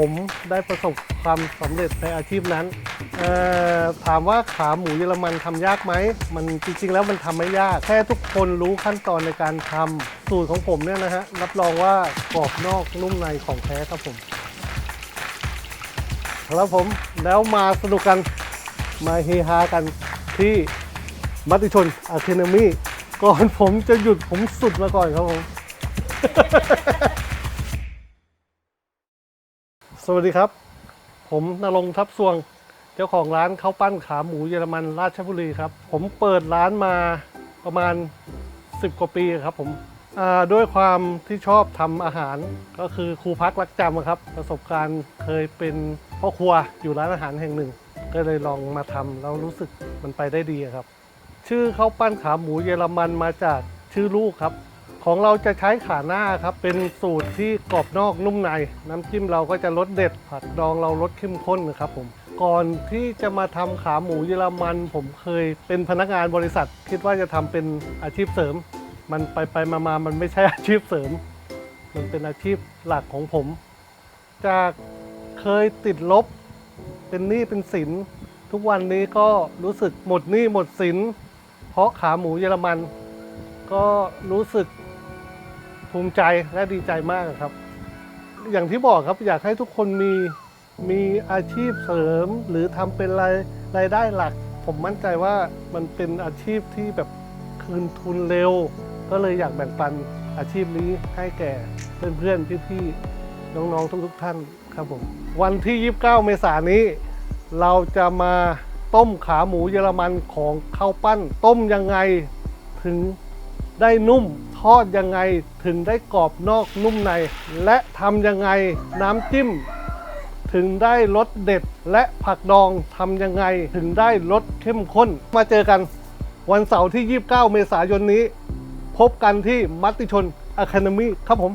ผมได้ประสบความสำเร็จในอาชีพนั้น ถามว่าขาหมูเยอรมันทำยากไหม มันจริงๆแล้วมันทำไม่ยาก แค่ทุกคนรู้ขั้นตอนในการทำสูตรของผมเนี่ยนะฮะ รับรองว่ากรอบนอกนุ่มในของแท้ครับผมครับผมแล้วมาสนุกกันมาเฮฮากันที่มัติชนอะคเดมี่ก่อนผมจะหยุดผมสุดมาก่อนครับผม สวัสดีครับ ผมนรงทับสวง เจ้าของร้านข้าวปั้นขาหมูเยอรมันราชบุรีครับ ผมเปิดร้านมาประมาณ 10 กว่าปีครับผมด้วยความที่ชอบทำอาหารก็คือครูพักรักจำครับ ประสบการณ์เคยเป็นพ่อครัวอยู่ร้านอาหารแห่งหนึ่ง ก็เลยลองมาทำแล้วรู้สึกมันไปได้ดีครับ ชื่อข้าวปั้นขาหมูเยอรมันมาจากชื่อลูกครับ ของเราจะใช้ขาหน้าครับ เป็นสูตรที่กรอบนอกนุ่มใน น้ำจิ้มเราก็จะรสเด็ด ผักดองเรารสเข้มข้นนะครับผมก่อนที่จะมาทำขาหมูเยอรมัน ผมเคยเป็นพนักงานบริษัท คิดว่าจะทำเป็นอาชีพเสริม มันไปไปมามามันไม่ใช่อาชีพเสริม มันเป็นอาชีพหลักของผม จากเคยติดลบ เป็นหนี้เป็นสิน ทุกวันนี้ก็รู้สึกหมดหนี้หมดสิน เพราะขาหมูเยอรมัน ก็รู้สึก ภูมิใจและดีใจมากครับ อย่างที่บอกครับอยากให้ทุกคนมีมีอาชีพเสริม หรือทำเป็นรายรายได้หลัก ผมมั่นใจว่ามันเป็นอาชีพที่แบบคืนทุนเร็ว ก็เลยอยากแบ่งปันอาชีพนี้ให้แก่เพื่อนๆพี่ๆน้องๆทุกๆท่านครับผมวันที่ 29 เมษายนนี้ เราจะมาต้มขาหมูเยอรมันของข้าวปั้น ต้มยังไงถึงได้นุ่ม ทอดยังไงถึงได้กรอบนอกนุ่มใน และทำยังไงน้ำจิ้ม ถึงได้รสเด็ดและผักดองทำยังไงถึงได้รสเข้มข้น มาเจอกันวันเสาร์ที่ 29 เมษายนนี้ พบกันที่มัตติชนอะคาเดมี่ครับผม